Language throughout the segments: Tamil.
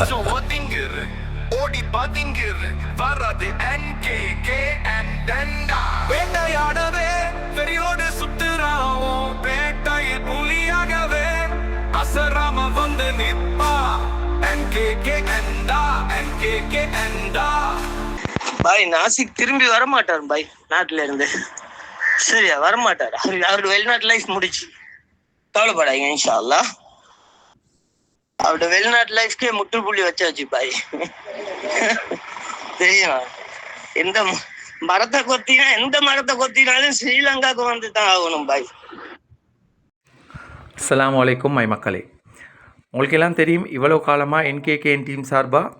கொஞ்சம் ஒதுங்கிரு ஓடி பதுங்கிரு வர்றது NKK and டண்டா வேட்டையாடவே வெறியோடு சுத்துறாவும் வேட்டையில் புலியாகவே அசராம வந்து நிப்பா NKK கே கே அண்டா பாய் நாசிக் திரும்பி வர மாட்டார் பாய் நாட்டுல இருந்து. சரியா வரமாட்டார்? அவர் அவர் வெளிநாட்டு லைஃப் முடிச்சு. கவலைப்படாதீங்க இன்ஷா அல்லாஹ் அவரோட வெளிநாட்டு லைஃப்க்கே முற்றுப்புள்ளி வச்சாச்சு பாய் தெரியும்? எந்த மரத்தை கொத்தினா எந்த மரத்தை கொத்தினாலும் ஸ்ரீலங்காவுக்கு வந்து தான் ஆகணும் பாய். அஸ்லாம் வலைக்கும் மை மக்களே. உங்களுக்கு எல்லாம் தெரியும் இவ்வளோ காலமாக என்கேகேஎன் டீம் சார்பாக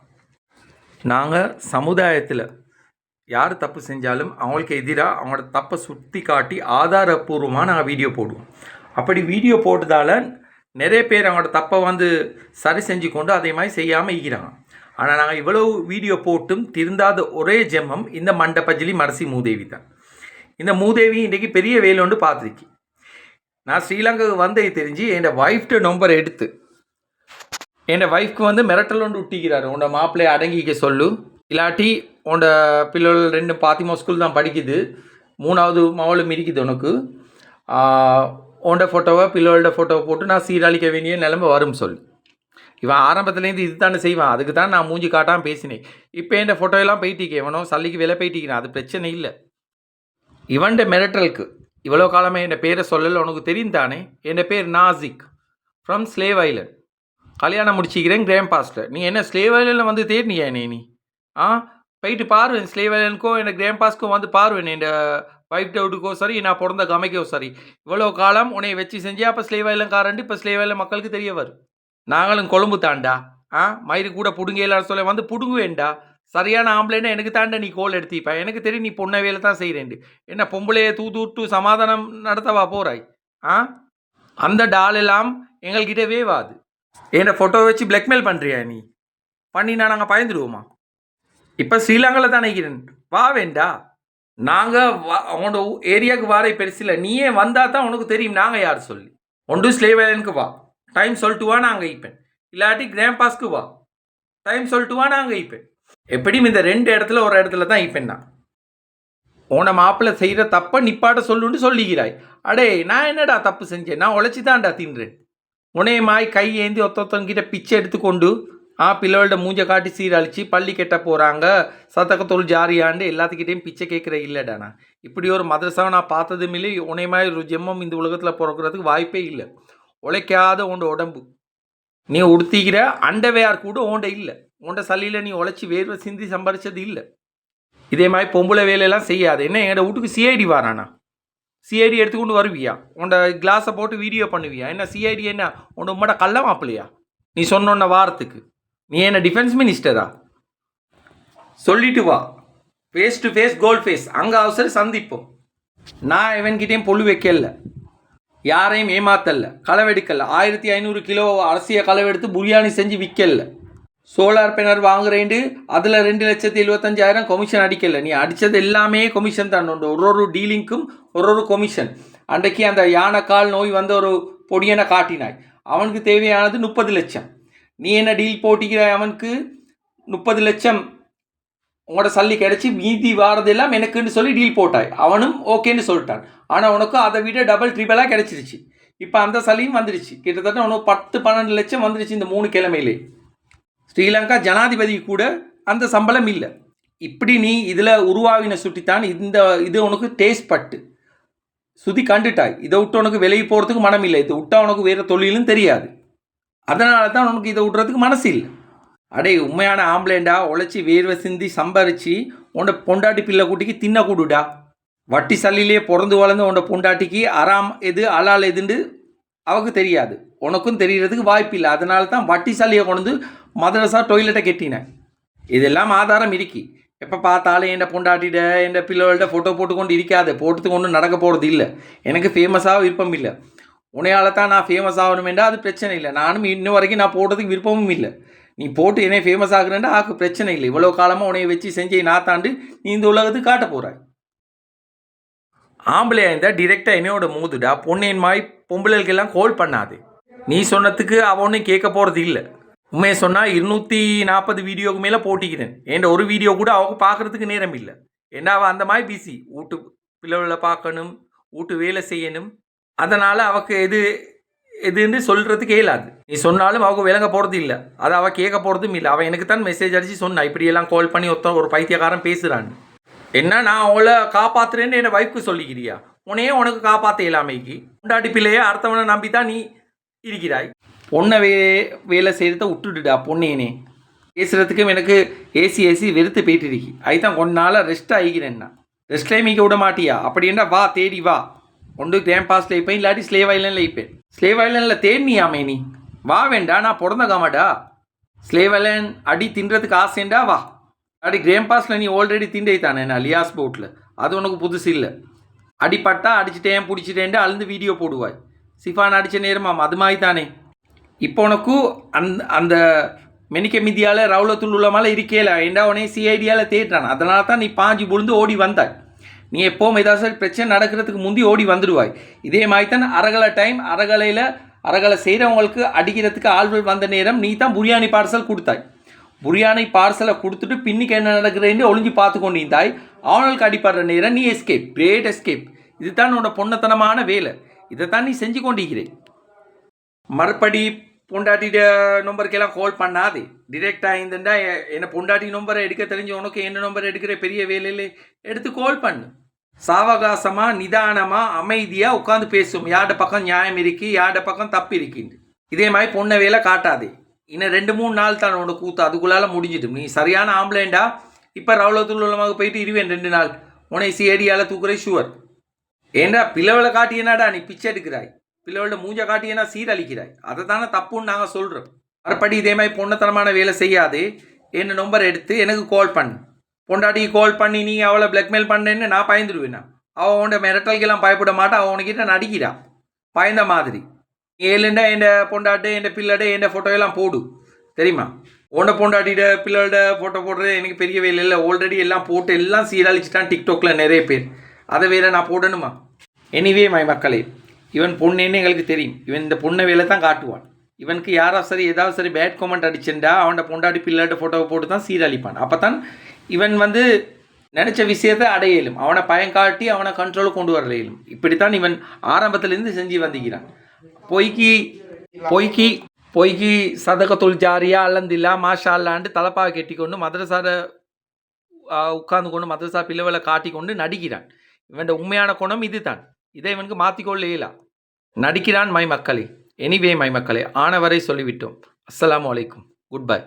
நாங்கள் சமுதாயத்தில் யார் தப்பு செஞ்சாலும் அவங்களுக்கு எதிராக அவங்களோட தப்பை சுட்டி காட்டி ஆதாரப்பூர்வமாக நாங்கள் வீடியோ போடுவோம். அப்படி வீடியோ போட்டதால் நிறைய பேர் அவங்களோட தப்பை வந்து சரி செஞ்சு கொண்டு அதே மாதிரி செய்யாமல் இருக்கிறாங்க. ஆனால் நாங்கள் இவ்வளவு வீடியோ போட்டும் திருந்தாத ஒரே ஜெம்மம் இந்த மண்டபஜிலி மரசி மூதேவி தான். இந்த மூதேவி இன்றைக்கி பெரிய வேலோண்டு பார்த்துருக்கு. நான் ஸ்ரீலங்காவுக்கு வந்தே தெரிஞ்சு என் ஒய்ஃப்ட நம்பர் எடுத்து என் ஒய்ஃப்க்கு வந்து மிரட்டல் ஒன்று விட்டிக்கிறாரு உன்னோட மாப்பிள்ளையை அடங்கிக்க சொல்லு. இல்லாட்டி உன்னோட பிள்ளைகள் ரெண்டு பாத்திமா ஸ்கூல் தான் படிக்குது. மூணாவது மாவளும் இருக்குது உனக்கு. உண்ட ஃபோட்டோவை பிள்ளைகளோட ஃபோட்டோவை போட்டு நான் சீரழிக்க வேண்டிய நிலைமை வரும் சொல்லு. இவன் ஆரம்பத்துலேருந்து இது தானே செய்வான். அதுக்கு தான் நான் மூஞ்சி காட்டாமல் பேசினேன். இப்போ என் ஃபோட்டோ எல்லாம் இவனோ சல்லிக்கு விலை போயிட்டிக்கிறான் அது பிரச்சனை இல்லை. இவன்ட மிரட்டலுக்கு இவ்வளோ காலமாக என் பேரை சொல்லல உனக்கு தெரியும் தானே? என் பேர் நாசிக் ஃப்ரம் ஸ்லேவ் ஐலண்ட் கல்யாணம் முடிச்சிக்கிறேன் கிராம் பாஸ்டர் நீ என்ன ஸ்லேவ் ஐலண்டில் வந்து தேடினியா என்னை நீ? ஆ? போயிட்டு பாருவேன் ஸ்லேவ் ஐலண்டுக்கோ என் கிராம் பாஸ்க்கும் வந்து பாருவேன் என் ஒய்ஃப் டவுட்டுக்கோ சரி நான் பிறந்த கமைக்கோ சரி. இவ்வளோ காலம் உன்னை வச்சு செஞ்சு அப்போ ஸ்லேவ் காரண்டு இப்போ ஸ்லேவ் மக்களுக்கு தெரிய வரும் நாங்களும் கொழும்பு தாண்டா. ஆ? மயிறு கூட புடுங்கலாம் சொல்ல வந்து புடுங்குவேன்டா. சரியான ஆம்பளைன்னா எனக்கு தாண்டா நீ கோல் எடுத்திப்பா. எனக்கு தெரியும் நீ பொண்ணை வேலை தான் செய்கிறேண்டு என்ன பொம்பளையை தூத்து சமாதானம் நடத்தவா போகிறாய் ஆ? அந்த டால் எல்லாம் எங்கள்கிட்டவே வாது என்ன ஃபோட்டோ வச்சு பிளாக்மெயில் பண்ணுறியா நீ? பண்ணினா நாங்கள் பயந்துடுவோமா இப்போ ஸ்ரீலங்காவில் தான் நினைக்கிறேன் வா வேண்டா. நாங்கள் அவனோட ஏரியாவுக்கு வார பெருசு இல்லை நீயே வந்தால் தான் உனக்கு தெரியும் நாங்கள் யார் சொல்லி. ஒன்று ஸ்லேவேலனுக்கு வா. டைம் சொல்லிட்டு வா நான் அங்கேப்பேன் இல்லாட்டி கிராம் பாஸ்க்கு வா. டைம் சொல்லிட்டு வா நான் கைப்பேன் எப்படியும் இந்த ரெண்டு இடத்துல ஒரு இடத்துல தான் இப்பேன் நான். உன மாப்பிள்ளை செய்கிற தப்பை நிப்பாட்ட சொல்லுன்னு சொல்லிக்கிறாய் அடே நான் என்னடா தப்பு செஞ்சேன்? நான் உழைச்சி தான்டா தின்றேன். உனையமாய் கை ஏந்தி ஒத்தொத்தங்கிட்ட பிச்சை எடுத்துக்கொண்டு ஆ பிள்ளைகளோட மூஞ்ச காட்டி சீரழிச்சு பள்ளி கெட்ட போகிறாங்க சத்தக்கத்தொல் ஜாரியாண்டு எல்லாத்துக்கிட்டையும் பிச்சை கேட்குற இல்லைடாண்ணா இப்படி ஒரு மதரசாவை நான் பார்த்ததும் இல்லை. உனையமாய் ஒரு ஜெம்மம் இந்த உலகத்தில் பிறக்கிறதுக்கு வாய்ப்பே இல்லை. உழைக்காத உண்ட உடம்பு. நீ உடுத்திக்கிற அண்டவையார் கூட உண்ட இல்லை. உண்ட சளியில் நீ உழைச்சி வேர்வை சிந்தி சம்பாரிச்சது இல்லை. இதே மாதிரி பொம்பளை வேலையெல்லாம் செய்யாது. என்ன என்னோட வீட்டுக்கு சிஐடி வாரானா? சிஐடி எடுத்துக்கொண்டு வருவியா? உன்ட கிளாஸை போட்டு வீடியோ பண்ணுவியா? என்ன சிஐடி என்ன? உன்னோட உம்மட கள்ள மாப்பிள்ளையா? நீ சொன்ன வாரத்துக்கு. நீ என்ன டிஃபென்ஸ் மினிஸ்டரா சொல்லிட்டு வா. Face to face call face அங்கே அவசரம் சந்திப்போம். நான் இவன்கிட்டயும் பொழு வைக்கல. யாரையும் ஏமாத்தல. களவெடுக்கல. ஆயிரத்தி ஐநூறு கிலோ அரிசியை களவெடுத்து பிரியாணி செஞ்சு விற்கல சோலார் பேனர் வாங்குறேன்ட்டு அதில் ரெண்டு லட்சத்தி எழுபத்தஞ்சாயிரம் கொமிஷன் அடிக்கல. நீ அடித்தது எல்லாமே கொமிஷன் தான். உண்டு ஒரு ஒரு டீலிங்க்கும் ஒரு ஒரு கொமிஷன் அன்றைக்கு அந்த யானைக்கால் நோய் வந்த ஒரு பொடியனை காட்டினாய். அவனுக்கு தேவையானது முப்பது லட்சம். நீ என்ன டீல் போட்டிக்கிறாய் அவனுக்கு? முப்பது லட்சம் உங்களோட சல்லி கிடச்சி மீதி வாரதெல்லாம் எனக்குன்னு சொல்லி டீல் போட்டாய். அவனும் ஓகேன்னு சொல்லிட்டான். ஆனால் உனக்கு அதை விட டபுள் ட்ரிபிளாக கிடச்சிருச்சு. இப்போ அந்த சல்லியும் வந்துடுச்சு கிட்டத்தட்ட உனக்கு பத்து பன்னெண்டு லட்சம் வந்துடுச்சு இந்த மூணு கிழமையிலே. ஸ்ரீலங்கா ஜனாதிபதி கூட அந்த சம்பளம் இல்லை. இப்படி நீ இதில் உருவாவின சுட்டித்தான் இந்த இது உனக்கு டேஸ்ட் பட்டு. சுதி கண்டுட்டாய். இதை விட்டு உனக்கு வெளியே போகிறதுக்கு மனம் இல்லை இதை விட்டா உனக்கு வேறு தொழிலும் தெரியாது. அதனால தான் உனக்கு இதை விட்றதுக்கு மனசு இல்லை. அடே உண்மையான ஆம்பளைண்டா உழைச்சி வேர்வை சிந்தி சம்பாரித்து உன்னோட பொண்டாட்டி பிள்ளை குட்டிக்கு தின்ன கூடுடா. வட்டி சல்லிலே பிறந்து வளர்ந்து உன்னோட பொண்டாட்டிக்கு அறாம் எது அலால் எதுன்னு அவக்கு தெரியாது. உனக்கும் தெரியறதுக்கு வாய்ப்பு இல்லை. அதனால தான் வட்டி சல்லியை கொண்டு வந்து மதரசா டொய்லெட்டை கெட்டினேன் இதெல்லாம் ஆதாரம் இருக்கி. எப்போ பார்த்தாலும் என் பொண்டாட்டிட என் பிள்ளைகள்கிட்ட ஃபோட்டோ போட்டுக்கொண்டு இருக்காது. போட்டுட்டு கொண்டு நடக்க போகிறது இல்லை எனக்கு ஃபேமஸாக விருப்பம் இல்லை. உன்னையால தான் நான் ஃபேமஸ் ஆகணுமெண்டா அது பிரச்சனை இல்லை. நானும் இன்ன வரைக்கும் நான் போடுறதுக்கு விருப்பமும் இல்லை. நீ போட்டு என்னை ஃபேமஸ் ஆகுறேன்டா ஆக்கு பிரச்சனை இல்லை. இவ்வளோ காலமாக உன்னை வச்சு செஞ்சு நாத்தாண்டு நீ இந்த உலகத்துக்கு காட்ட போகிறாய் ஆம்பளையாக இருந்தால் டிரெக்டாக என்னையோட மோதுடா. பொண்ணின் மாதிரி பொம்பளைகளுக்கெல்லாம் கோல் பண்ணாது. நீ சொன்னதுக்கு அவன் ஒன்றும் கேட்க போகிறது இல்லை. உண்மையை சொன்னால் இருநூற்றி நாற்பது வீடியோக்கு மேலே போட்டிக்கிறேன். என்ற ஒரு வீடியோ கூட அவங்க பார்க்குறதுக்கு நேரம் இல்லை. என்ன அவள் அந்த மாதிரி பிஸி வீட்டு பிள்ளைகளை பார்க்கணும் வீட்டு வேலை செய்யணும் அதனால் அவக்கு எது எதுன்னு சொல்கிறதுக்கு இயலாது நீ சொன்னாலும் அவங்க விளங்க போகிறது இல்லை. அதை அவள் கேட்க போகிறதும் இல்லை. அவள் எனக்கு தான் மெசேஜ் அடித்து சொன்னா. இப்படியெல்லாம் கால் பண்ணி ஒருத்தன் ஒரு பைத்தியக்காரன் பேசுகிறான்னு என்ன நான் அவளை காப்பாத்துறேன்னு என் வைஃப்க்கு சொல்லிக்கிறியா? உனையே உனக்கு காப்பாற்ற இல்லாமைக்கு உண்டாட்டி பிள்ளையே அடுத்தவனை நம்பி தான் நீ இருக்கிறாய். பொண்ணை வே வேலை செய்கிறத விட்டுடுடா பொண்ணேனே. பேசுகிறதுக்கும் எனக்கு ஏசி ஏசி வெறுத்து போயிட்டு இருக்கி. அதுதான் கொஞ்ச நாளாக ரெஸ்ட் ஆகிக்கிறேன்னா. ரெஸ்ட் டைமிக்க விட மாட்டியா? அப்படின்னா வா தேடி வா. ஒன்று கிராம் பாஸ்ல இருப்பேன் இல்லாட்டி ஸ்லேவ் ஐலண்டில் இருப்பேன். ஸ்லேவ் ஐலண்டில் தேடினியாமே நீ. வா வேண்டா நான் பிறந்த காமாடா ஸ்லேவ் ஐலண்ட் அடி தின்றதுக்கு ஆசைண்டா வா. அடி கிரேம் பாஸில் நீ ஆல்ரெடி திண்டை தானே நான் லியாஸ் போட்டில் அது உனக்கு புதுசு இல்லை. அடிப்பட்டா அடிச்சிட்டேன் பிடிச்சிட்டேன்ட்டு அழுந்து வீடியோ போடுவாய். சிஃபான் அடித்த நேரமாம் அது மாதிரி தானே. இப்போ உனக்கு அந்த அந்த மெனிக்க மிதியால் ரவுலத்துள் உள்ளமால இருக்கேல ஏண்டா உனே சிஐடியால் தேடுறான்? அதனால தான் நீ பாஞ்சு புழுந்து ஓடி வந்தாய். நீ எப்போவும் ஏதாவது பிரச்சனை நடக்கிறதுக்கு முந்தி ஓடி வந்துடுவாய். இதே மாதிரி தான் அரகலை டைம் அரகலையில் அரகலை செய்கிறவங்களுக்கு அடிக்கிறதுக்கு ஆள்கள் வந்த நேரம் நீ தான் புரியாணி பார்சல் கொடுத்தாய். புரியாணி பார்சலை கொடுத்துட்டு பின்னிக்கு என்ன நடக்கிறேன்னு ஒளிஞ்சு பார்த்து கொண்டிருந்தாய். அவனுக்கு அடிப்படுற நேரம் நீ எஸ்கேப் கிரேட் எஸ்கேப் இதுதான் உன்னோட பொன்னத்தனமான வேலை. இதைத்தான் நீ செஞ்சு கொண்டிருக்கிறேன். மறுபடி பொண்டாட்டிட நம்பருக்கெல்லாம் கால் பண்ணாதே. டிரெக்டாக இருந்துட்டா என்ன பொண்டாட்டி நம்பரை எடுக்க தெரிஞ்ச உனக்கு என்ன நம்பர் எடுக்கிற பெரிய வேலையில் எடுத்து கால் பண்ணு. சாவகாசமாக நிதானமாக அமைதியாக உட்காந்து பேசும். யார்ட பக்கம் நியாயம் இருக்கு யார்ட பக்கம் தப்பு இருக்குன்னு இதே மாதிரி பொண்ணை வேலை காட்டாதே. இன்னும் ரெண்டு மூணு நாள் தான் உனக்கு கூத்து. அதுக்குள்ளால முடிஞ்சிடும். நீ சரியான ஆம்பளைண்டா. இப்போ ரவுலத்துல் உள்ளமாக போயிட்டு இருவேன் ரெண்டு நாள். உன்னை சிஏடியால் தூக்குற ஷுவர் ஏண்டா காட்டி என்னடா நீ பிச்சை எடுக்கிறாய்? பிள்ளைகளோட மூஞ்ச காட்டியனா சீரழிக்கிறாய்? அதை தானே தப்புன்னு நாங்கள் சொல்கிறோம் மறுபடி இதே மாதிரி பொண்ணத்தனமான வேலை செய்யாது. என்ன நம்பர் எடுத்து எனக்கு கால் பண்ணு. பொண்டாட்டிக்கு கால் பண்ணி நீ அவளை பிளாக்மெயில் பண்ணேன்னு நான் பயந்துடுவேண்ணா அவள் உன்ட மிரட்டல்கெல்லாம் பயப்பட மாட்டான் அவன் உனக்கிட்ட நடிக்கிறா. பயந்த மாதிரி. ஏழுண்டா என் பொண்டாட்டு என் பிள்ளைட என் ஃபோட்டோ எல்லாம் போடு. தெரியுமா? உன்னை பொண்டாட்டிட பிள்ளையோட ஃபோட்டோ போடுறது எனக்கு பெரிய வேலை இல்லை. ஆல்ரெடி எல்லாம் போட்டு எல்லாம் சீரழிச்சிட்டான் டிக்டாக்ல நிறைய பேர். அதை வேற நான் போடணுமா? எனிவே மை மக்களே இவன் பொண்ணுன்னு எங்களுக்கு தெரியும். இவன் இந்த பொண்ணை வேலை தான் காட்டுவான். இவனுக்கு யாராவது சரி ஏதாவது சரி பேட் கமெண்ட் அடிச்சுண்டா அவன் பொண்டாட்டி பிள்ளையோட ஃபோட்டோவை போட்டு தான் சீரழிப்பான். அப்போ தான் இவன் வந்து நினச்ச விஷயத்தை அடையலும் அவனை பயங்காட்டி அவனை கண்ட்ரோலுக்கு கொண்டு வர இயலும். இப்படித்தான் இவன் ஆரம்பத்திலேருந்து செஞ்சு வந்திக்கிறான் பொய்க்கு பொய்க்கு பொய்க்கு சதகத்துல் ஜாரியா அல்லந்தில்லா மாஷா அல்லாண்டு தலப்பாக கெட்டிக்கொண்டு மதரசார உட்கார்ந்து கொண்டு மதரசா பிள்ளைகளை காட்டிக்கொண்டு நடிக்கிறான். இவன் உண்மையான குணம் இதுதான். இதை இவனுக்கு மாற்றிக்கொள்ள இயலா நடிக்கிறான் மை மக்களே. எனிவே மை மக்களே ஆனவரை சொல்லிவிட்டோம். அஸ்லாம் அலைக்கும். Good bye.